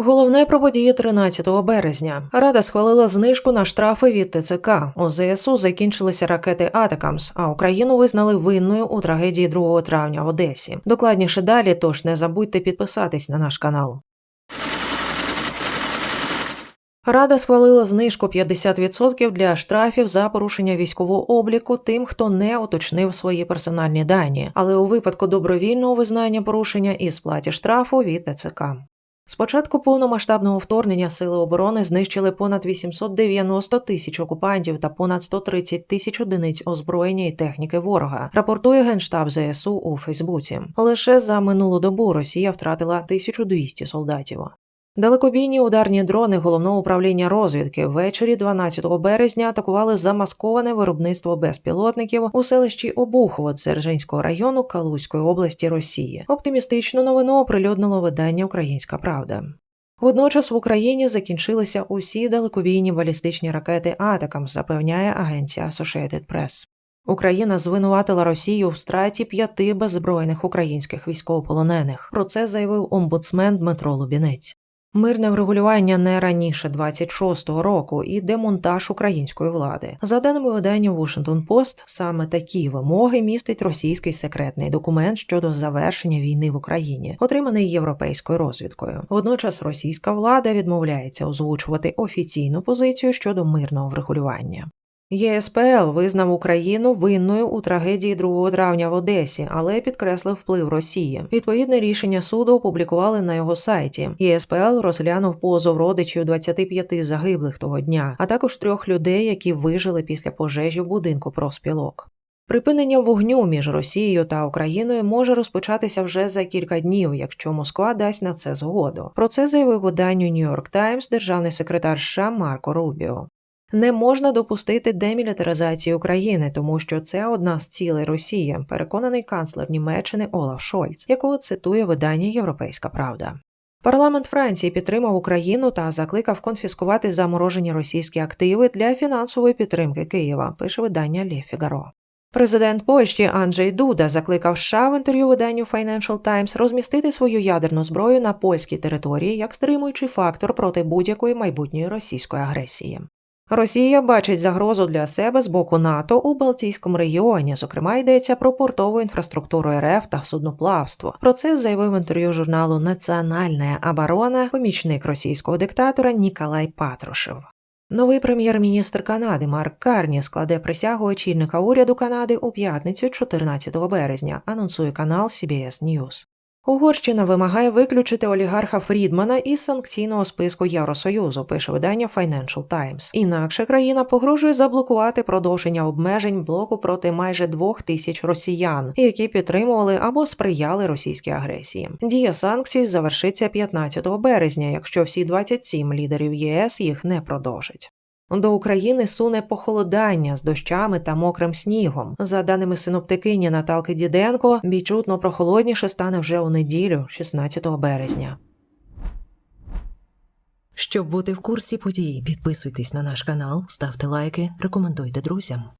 Головне про події 13 березня. Рада схвалила знижку на штрафи від ТЦК. У ЗСУ закінчилися ракети Атакамс, а Україну визнали винною у трагедії 2 травня в Одесі. Докладніше далі, тож не забудьте підписатись на наш канал. Рада схвалила знижку 50% для штрафів за порушення військового обліку тим, хто не уточнив свої персональні дані, але у випадку добровільного визнання порушення і сплаті штрафу від ТЦК. З початку повномасштабного вторгнення сили оборони знищили понад 890 тисяч окупантів та понад 130 тисяч одиниць озброєння і техніки ворога. Рапортує генштаб ЗСУ у Фейсбуці. Лише за минулу добу Росія втратила 1200 солдатів. Далекобійні ударні дрони головного управління розвідки ввечері 12 березня атакували замасковане виробництво безпілотників у селищі Обухово Дзержинського району Калузької області Росії. Оптимістичну новину оприлюднило видання Українська Правда. Водночас в Україні закінчилися усі далекобійні балістичні ракети Атакам, запевняє агенція Associated Press. Україна звинуватила Росію в страті п'яти беззбройних українських військовополонених. Про це заявив омбудсмен Дмитро Лубінець. Мирне врегулювання не раніше 26-го року і демонтаж української влади. За даними видання Washington Post, саме такі вимоги містить російський секретний документ щодо завершення війни в Україні, отриманий європейською розвідкою. Водночас російська влада відмовляється озвучувати офіційну позицію щодо мирного врегулювання. ЄСПЛ визнав Україну винною у трагедії 2 травня в Одесі, але підкреслив вплив Росії. Відповідне рішення суду опублікували на його сайті. ЄСПЛ розглянув позов родичів 25 загиблих того дня, а також трьох людей, які вижили після пожежі в будинку профспілок. Припинення вогню між Росією та Україною може розпочатися вже за кілька днів, якщо Москва дасть на це згоду. Про це заявив виданню New York Times державний секретар США Марко Рубіо. Не можна допустити демілітаризації України, тому що це одна з цілей Росії, переконаний канцлер Німеччини Олаф Шольц, якого цитує видання Європейська Правда. Парламент Франції підтримав Україну та закликав конфіскувати заморожені російські активи для фінансової підтримки Києва. Пише видання Лє Фігаро. Президент Польщі Анджей Дуда закликав США в інтерв'ю виданню Financial Times розмістити свою ядерну зброю на польській території як стримуючий фактор проти будь-якої майбутньої російської агресії. Росія бачить загрозу для себе з боку НАТО у Балтійському регіоні. Зокрема, йдеться про портову інфраструктуру РФ та судноплавство. Про це заявив інтерв'ю журналу Національна оборона помічник російського диктатора Ніколай Патрушев. Новий прем'єр-міністр Канади Марк Карні складе присягу очільника уряду Канади у п'ятницю, 14 березня. Анонсує канал CBS News. Угорщина вимагає виключити олігарха Фрідмана із санкційного списку Євросоюзу, пише видання Financial Times. Інакше країна погрожує заблокувати продовження обмежень блоку проти майже двох тисяч росіян, які підтримували або сприяли російській агресії. Дія санкцій завершиться 15 березня, якщо всі 27 лідерів ЄС їх не продовжать. До України суне похолодання з дощами та мокрим снігом. За даними синоптикині Наталки Діденко, відчутно прохолодніше стане вже у неділю, 16 березня. Щоб бути в курсі подій, підписуйтесь на наш канал, ставте лайки, рекомендуйте друзям.